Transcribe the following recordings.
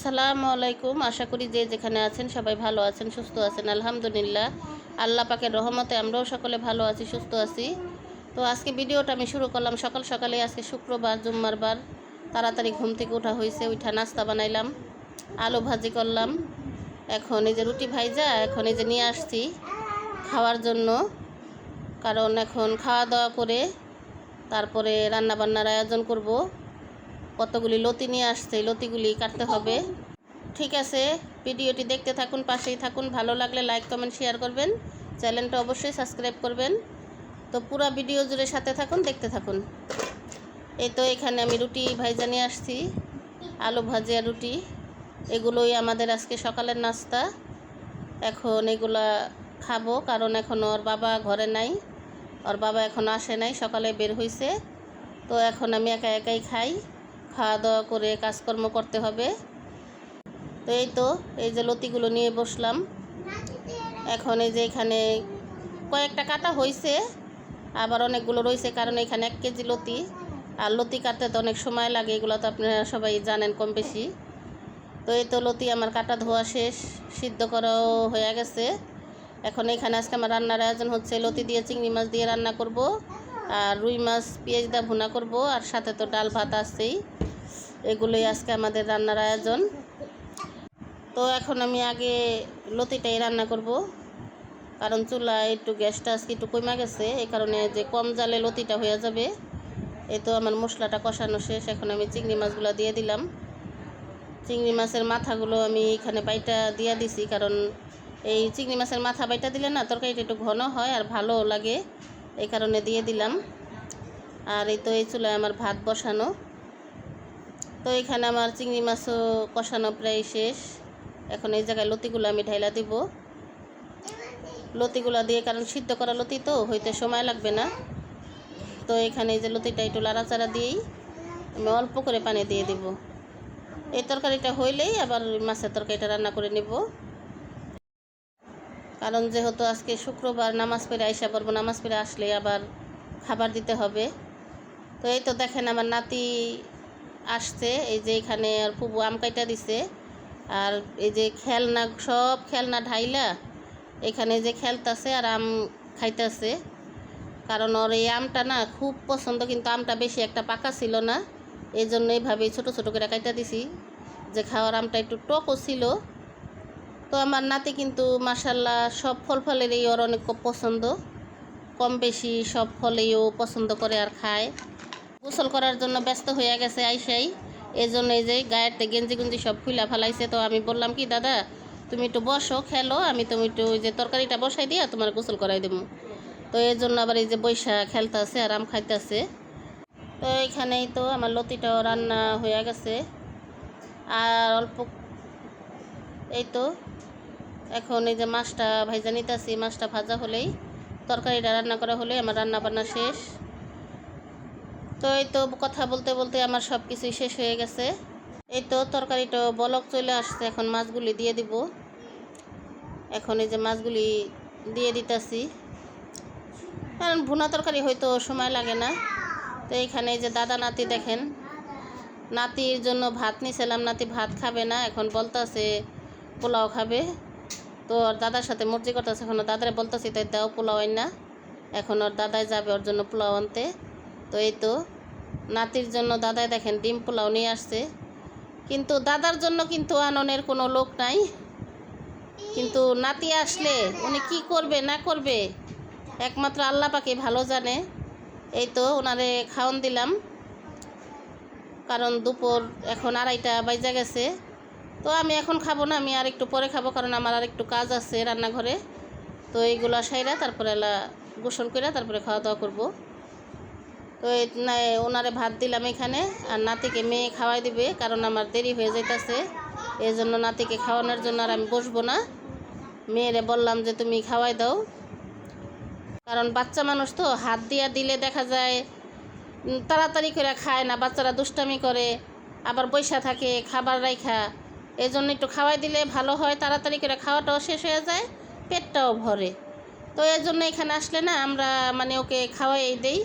আসসালামু আলাইকুম। আশা করি যে যেখানে আছেন সবাই ভালো আছেন, সুস্থ আছেন। আলহামদুলিল্লাহ। আল্লাহ পাকের রহমতে আমরাও সকলে ভালো আছি, সুস্থ আছি। তো আজকে ভিডিওটা আমি শুরু করলাম। সকাল সকালে আজকে শুক্রবার জুম্মার বার তাড়াতাড়ি ঘুম থেকে ওঠা হয়েছে উঠা নাস্তা বানাইলাম, আলু ভাজি করলাম। এখন এই যে রুটি ভাইজা, এখন এই যে নিয়ে আসছি খাওয়ার জন্য। কারণ এখন খাওয়া দাওয়া করে তারপরে রান্না বান্নার আয়োজন করব। কতগুলি লতি নিয়ে আসছে লতিগুলি কাটতে হবে। ঠিক আছে, ভিডিওটি দেখতে থাকুন, পাশেই থাকুন। ভালো লাগলে লাইক, কমেন্ট, শেয়ার করবেন। চ্যানেলটা অবশ্যই সাবস্ক্রাইব করবেন। তো পুরো ভিডিও জুড়ে সাথে থাকুন, দেখতে থাকুন। এই তো এখানে আমি রুটি ভাইজা নিয়ে আসছি, আলু ভাজিয়া রুটি। এগুলোই আমাদের আজকে সকালের নাস্তা। এখন এগুলা খাব, কারণ এখন ওর বাবা ঘরে নাই। ওর বাবা এখন আসে নাই, সকালে বের হয়েছে তো এখন আমি একা একাই খাই। খাওয়া দাওয়া করে কাজকর্ম করতে হবে। তো এই তো, এই যে লতিগুলো নিয়ে বসলাম। এখন এই যে এখানে কয়েকটা কাটা হয়েছে আবার অনেকগুলো রয়েছে কারণ এখানে এক কেজি লতি। আর লতি কাটতে তো অনেক সময় লাগে, এগুলো তো আপনারা সবাই জানেন কম বেশি। তো এই তো লতি আমার কাটা ধোয়া শেষ, সিদ্ধ করাও হয়ে গেছে। এখন এখানে আজকে আমার রান্নার আয়োজন হচ্ছে লতি দিয়ে চিংড়ি মাছ দিয়ে রান্না করব। আর রুই মাছ, পেঁয়াজ দিয়ে ভুনা করব, আর সাথে তো ডাল ভাত আছেই। এগুলোই আজকে আমাদের রান্নার আয়োজন। তো এখন আমি আগে লতিটাই রান্না করব, কারণ চুলা একটু গ্যাসটা আজকে একটু কমে গেছে এই কারণে যে কম জালে লতিটা হয়ে যাবে এই তো আমার মশলাটা কষানো শেষ, এখন আমি চিংড়ি মাছগুলো দিয়ে দিলাম। চিংড়ি মাছের মাথাগুলো আমি এখানে বাইটা দিয়ে দিছি, কারণ এই চিংড়ি মাছের মাথা বাইটা দিলে না, তরকারিটা একটু ঘন হয় আর ভালো লাগে। এই কারণে দিয়ে দিলাম। আর এই তো এই চুলায় আমার ভাত বসানো। তো এখানে আমার চিংড়ি মাছও কষানো প্রায় শেষ। এখন এই জায়গায় লতিগুলো আমি ঢাইলা দিব। লতিগুলো দিয়ে, কারণ সিদ্ধ করা লতি তো, হইতে সময় লাগবে না। তো এখানে এই যে লতিটা একটু লাড়াচাড়া দিয়েই আমি অল্প করে পানি দিয়ে দিব। এই তরকারিটা হইলেই আবার মাছের তরকারিটা রান্না করে নেব। কারণ যেহেতু আজকে শুক্রবার নামাজ পড়ে আইসা পড়ব নামাজ পড়ে আসলে আবার খাবার দিতে হবে। তো এই তো দেখেন আমার নাতি আসছে, এই যে এখানে আর ফুবু আম কাইটা দিছে, আর এই যে খেলনা, সব খেলনা ঢাইলা, এখানে যে খেলতাছে আর আম খাইতেছে। কারণ ওর এই আমটা না খুব পছন্দ, কিন্তু আমটা বেশি একটা পাকা ছিল না। এই জন্য এইভাবে ছোটো ছোটো করে কাইটা দিছি। যে খাওয়ার আমটা একটু টকও ছিল তো আমার নাতি কিন্তু মাসাল্লাহ সব ফল ফলেরই ওর অনেক পছন্দ। কম বেশি সব ফলেই ও পছন্দ করে আর খায়। গোসল করার জন্য ব্যস্ত হয়ে গেছে আইসাই। এই জন্য এই যে গায়েরতে গেঞ্জি গুঞ্জি সব খুলা ফেলাইছে। তো আমি বললাম কি, দাদা, তুমি একটু বসো, খেলো। আমি তুমি একটু ওই যে তরকারিটা বসাই দিয়া তোমার গোসল করাই দেবো। তো এই জন্য আবার এই যে বৈশা খেলতেছে আর আম খাইতেছে। তো এইখানেই তো আমার লতিটাও রান্না হয়ে গেছে। আর অল্প এই তো এখন এই যে মাছটা ভাইজা নিতেছি, মাছটা ভাজা হলেই তরকারিটা রান্না করা হলে আমার রান্না বান্না শেষ। তো এই তো কথা বলতে বলতে আমার সব কিছুই শেষ হয়ে গেছে। এই তো তরকারিটা বলক চলে আসছে, এখন মাছগুলি দিয়ে দিব। এখন এই যে মাছগুলি দিয়ে দিতেছি। কারণ ভুনা তরকারি হয়তো সময় লাগে না। তো এইখানে এই যে দাদা নাতি দেখেন, নাতির জন্য ভাত নিয়েছিলাম নাতি ভাত খাবে না, এখন বলতেছে পোলাও খাবে। তো ওর দাদার সাথে মর্জি করতেছে, এখন দাদারে বলতেছি তাই দাও পোলাও আইন। না এখন ওর দাদাই যাবে ওর জন্য পোলাও আনতে। তো এই তো, নাতির জন্য দাদাই দেখেন ডিম পোলাও নিয়ে আসছে। কিন্তু দাদার জন্য কিন্তু আননের কোনো লোক নাই। কিন্তু নাতি আসলে উনি কি করবে, না করবে, একমাত্র আল্লাহ পাকে ভালো জানে। এই তো ওনারে খাওয়ান দিলাম। কারণ দুপুর এখন আড়াইটা বাজা গেছে। তো আমি এখন খাব না, আমি আর একটু পরে খাব কারণ আমার আর একটু কাজ আছে রান্নাঘরে। তো এইগুলো সাইরা তারপরে এলা গোসল করে তারপরে খাওয়া দাওয়া করব। তো ওনারে ভাত দিলাম এখানে আর নাতিকে মেয়ে খাওয়াই দিবে কারণ আমার দেরি হয়ে যাইতেছে। এই জন্য নাতিকে খাওয়ানোর জন্য আর আমি বসবো না। মেয়েরে বললাম যে তুমি খাওয়াই দাও। কারণ বাচ্চা মানুষ তো, হাত দিয়া দিলে দেখা যায় তাড়াতাড়ি করে খায় না, বাচ্চারা দুষ্টামি করে, আবার বৈশা থাকে, খাবার রাইখা। এই জন্য একটু খাওয়াই দিলে ভালো হয়, তাড়াতাড়ি করে খাওয়াটাও শেষ হয়ে যায়, পেটটাও ভরে। তো এই জন্য এখানে আসলে না আমরা মানে ওকে খাওয়াই দেই।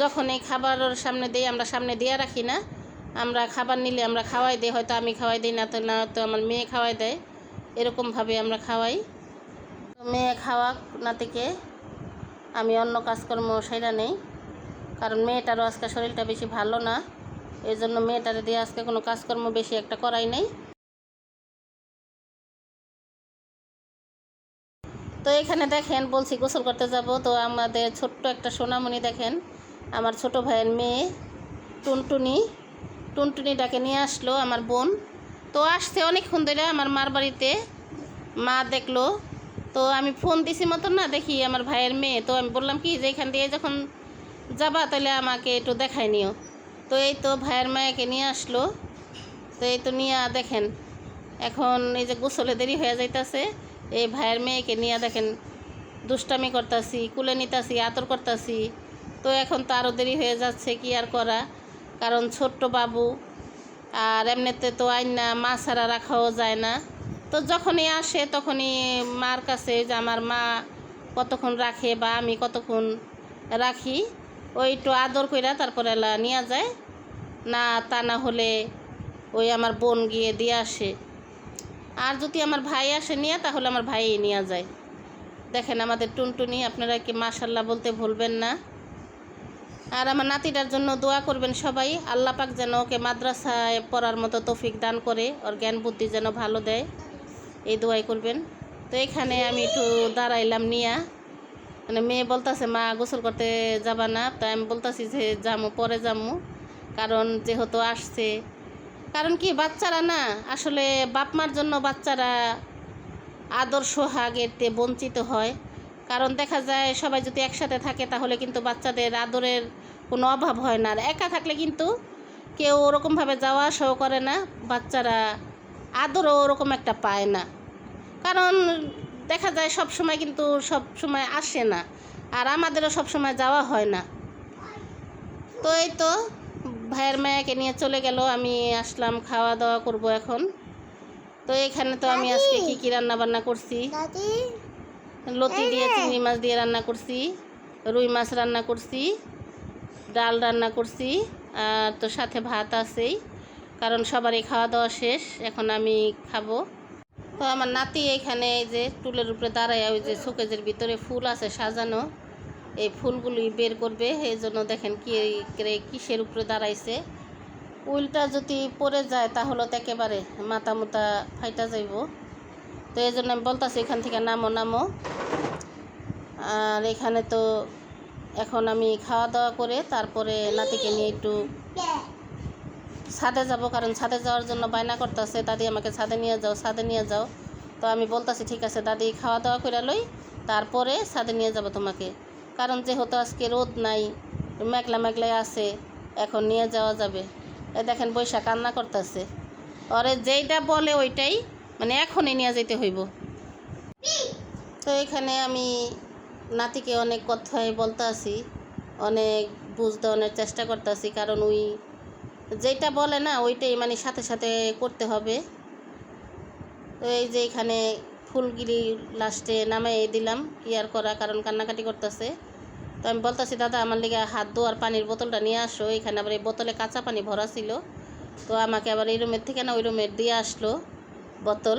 যখন এই খাবার ওর সামনে দিই, আমরা সামনে দিয়ে রাখি না। আমরা খাবার নিলে আমরা খাওয়াই দিই, হয়তো আমি খাওয়াই দিই না তো না তো আমার মেয়ে খাওয়াই দেয়। এরকমভাবে আমরা খাওয়াই। মেয়ে খাওয়াক নাতিকে আমি অন্য কাজকর্ম সেরা নেই, কারণ মেয়েটারও আজকে শরীরটা বেশি ভালো না। এই জন্য মেয়েটারে দিয়ে আজকে কোনো কাজকর্ম বেশি একটা করাই নেই। তো এখানে দেখেন, বলছি গোসল করতে যাব। তো আমাদের ছোট্ট একটা সোনামণি দেখেন, আমার ছোট ভাইয়ের মেয়ে টুনটুনি। টুনটুনিটাকে নিয়ে আসলো আমার বোন। তো আসছে অনেকক্ষণ ধরে আমার মার বাড়িতে। মা দেখল। তো আমি ফোন দিছি মতন না, দেখি আমার ভাইয়ের মেয়ে। তো আমি বললাম, কি যে এখান দিয়ে যখন যাবা তাহলে আমাকে একটু দেখাই নিও। তো এই তো ভাইয়ের মায়াকে নিয়ে আসলো। তো এই তো নিয়ে দেখেন, এখন এই যে গোসলে দেরি হয়ে যাইতাছে। এই ভাইয়ের মেয়েকে নিয়ে দেখেন দুষ্টামি করতাছি, কুলে নিতাছি, আতর করতাছি। তো এখন তো আরও দেরি হয়ে যাচ্ছে, কি আর করা? কারণ ছোট্ট বাবু, আর এমনিতে তো আইন না, মা ছাড়া রাখাও যায় না। তো যখনই আসে তখনই মার কাছে যে আমার মা কতক্ষণ রাখে বা আমি কতক্ষণ রাখি, ওই একটু আদর কইরা তারপরে নিয়ে যায়। না তা না হলে ওই আমার বোন গিয়ে দিয়ে আসে। আর যদি আমার ভাই আসে নিয়ে, তাহলে আমার ভাই নিয়ে যায়। দেখেন আমাদের টুনটুনি, আপনারা কি মাশাল্লাহ বলতে ভুলবেন না? আর আমার নাতিটার জন্য দোয়া করবেন সবাই, আল্লাহ পাক যেন ওকে মাদ্রাসায় পড়ার মতো তৌফিক দান করে, ওর জ্ঞান বুদ্ধি যেন ভালো দেয়। এই দোয়াই করবেন। তো এখানে আমি একটু দাঁড়াইলাম নিয়া। মানে মেয়ে বলতাছে, মা, গোসল করতে যাবা না। তাই আমি বলতাছি যে, যামু, পরে যামু। কারণ যেহেতু আসছে কারণ কি, বাচ্চারা না আসলে বাপ মার জন্য বাচ্চারা আদর সোহাগেতে বঞ্চিত হয়। কারণ দেখা যায় সবাই যদি একসাথে থাকে তাহলে কিন্তু বাচ্চাদের আদরের কোনো অভাব হয় না। আর একা থাকলে কিন্তু কেউ ওরকমভাবে যাওয়া আসাও করে না, বাচ্চারা আদরও ওরকম একটা পায় না। কারণ দেখা যায় সব সময় কিন্তু সব সময় আসে না, আর আমাদেরও সব সময় যাওয়া হয় না। তো এই তো ভাইয়ের মায়াকে নিয়ে চলে গেল আমি আসলাম খাওয়া দাওয়া করব এখন। তো এখানে তো আমি আজকে কি কি রান্না বান্না করছি? লতি দিয়ে চিংড়ি মাছ দিয়ে রান্না করছি রুই মাছ রান্না করছি ডাল রান্না করছি আর তো সাথে ভাত আছেই কারণ সবারই খাওয়া দাওয়া শেষ এখন আমি খাব। তো আমার নাতি এখানে এই যে টুলের উপরে দাঁড়ায় ওই যে শোকেজের ভিতরে ফুল আছে সাজানো। এই ফুলগুলি বের করবে। এই জন্য দেখেন কি কিসের উপরে দাঁড়াইছে। উইলটা যদি পড়ে যায় তাহলে তো একেবারে মাথা মুতা ফাইটা যাইব। তো এই জন্য আমি বলতেছি এখান থেকে নামো নামো। আর এখানে তো এখন আমি খাওয়া দাওয়া করে তারপরে নাতিকে নিয়ে একটু ছাদে যাব, কারণ ছাদে যাওয়ার জন্য বায়না করতেছে, দাদি আমাকে ছাদে নিয়ে যাও, ছাদে নিয়ে যাও। তো আমি বলতেছি, ঠিক আছে, দাদি খাওয়া দাওয়া করে লই, তারপরে ছাদে নিয়ে যাব তোমাকে। কারণ যেহেতু আজকে রোদ নাই, মেঘলা মেঘলাই আছে, এখন নিয়ে যাওয়া যাবে। এ দেখেন বৈশাখ কান্না করতেছে। ওরে যেইটা বলে ওইটাই মানে এখনই নিয়ে যেতে হইব। তো এখানে আমি নাতিকে অনেক কথাই বলতে আছি অনেক বুঝ দেওয়ানোর চেষ্টা করতেছি, কারণ ওই যেটা বলে না, ওইটাই মানে সাথে সাথে করতে হবে। তো এই যে এখানে ফুলগিরি লাস্টে নামাই দিলাম, ইয়ার করা কারণ কান্নাকাটি করতেছে। তো আমি বলতেছি, দাদা, আমার লিগে হাত ধোয়ার পানির বোতলটা নিয়ে আসো। এখানে আবার এই বোতলে কাঁচা পানি ভরা ছিল। তো আমাকে আবার এই রুমের থেকে না, ওই রুমের দিয়ে আসলো বোতল।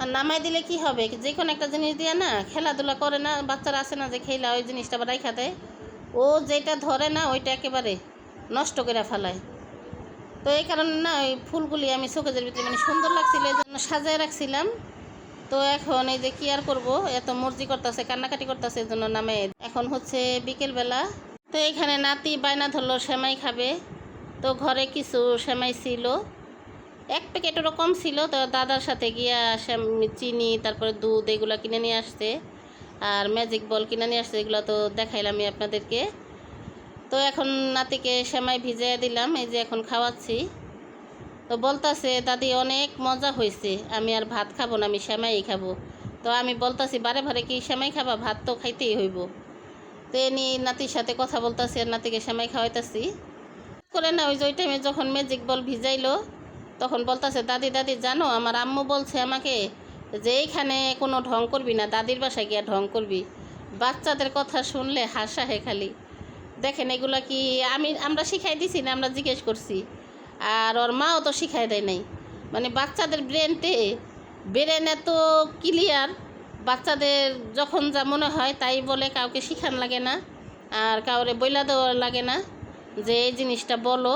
আর নামাই দিলে কি হবে? যে কোনো একটা জিনিস দিয়ে না, খেলাধুলা করে না, বাচ্চারা আসে না যে খেলা ওই জিনিসটা আবার রাইখা দেয়। ও যেটা ধরে না, ওইটা একেবারে নষ্ট করে ফেলায়। তো এই কারণে না, ওই ফুলগুলি আমি শোকেজের ভিতরে মানে সুন্দর লাগছিল, এই জন্য সাজায় রাখছিলাম। তো এখন এই যে কি আর করব? এত মর্জি করতেছে, কান্নাকাটি করতেছে, এই জন্য নামে। এখন হচ্ছে বিকেলবেলা। তো এখানে নাতি বায়না ধরলো, সেমাই খাবে। তো ঘরে কিছু সেমাই ছিল। এক প্যাকেটেরও কম ছিল, তো দাদার সাথে গিয়া চিনি, তারপরে দুধ, এগুলো কিনে নিয়ে আসতে আর ম্যাজিক বল কিনে নিয়ে আসতে এগুলো তো দেখাইলামই আপনাদেরকে। তো এখন নাতিকে সেমাই ভিজিয়ে দিলাম, এই যে এখন খাওয়াচ্ছি। তো বলতাছে, দাদি, অনেক মজা হয়েছে আমি আর ভাত খাব না, আমি সেমাই খাব। তো আমি বলতাছি, বারে বারে কি সেমাই খাবা? ভাত তো খাইতেই হইব। তো এ নিয়ে নাতির সাথে কথা বলতাছি, আর নাতিকে সেমাই খাওয়াইতাছি। করে না, ওই যে ওই টাইমে যখন ম্যাজিক বল ভিজাইলো, তখন বলতাছে, দাদি দাদি, জানো, আমার আম্মু বলছে আমাকে যে এইখানে কোনো ঢং করবি না, দাদির বাসায় গিয়া ঢং করবি। বাচ্চাদের কথা শুনলে হাসা হে খালি। দেখেন এগুলা কি আমি, আমরা শিখাই দিছি না, আমরা জিজ্ঞেস করছি। আর ওর মাও তো শিখাই দেয় নাই। মানে বাচ্চাদের ব্রেনটে ব্রেন এত ক্লিয়ার বাচ্চাদের যখন যা মনে হয় তাই বলে কাউকে শিখান লাগে না আর কাউরে বইলা দেওয়া লাগে না যে এই জিনিসটা বলো।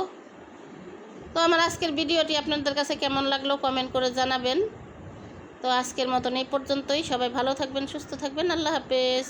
তো আমার আজকের ভিডিওটি আপনাদের কাছে কেমন লাগল কমেন্ট করে জানাবেন। তো আজকের মতন এই পর্যন্তই। সবাই ভালো থাকবেন, সুস্থ থাকবেন। আল্লাহ হাফেজ।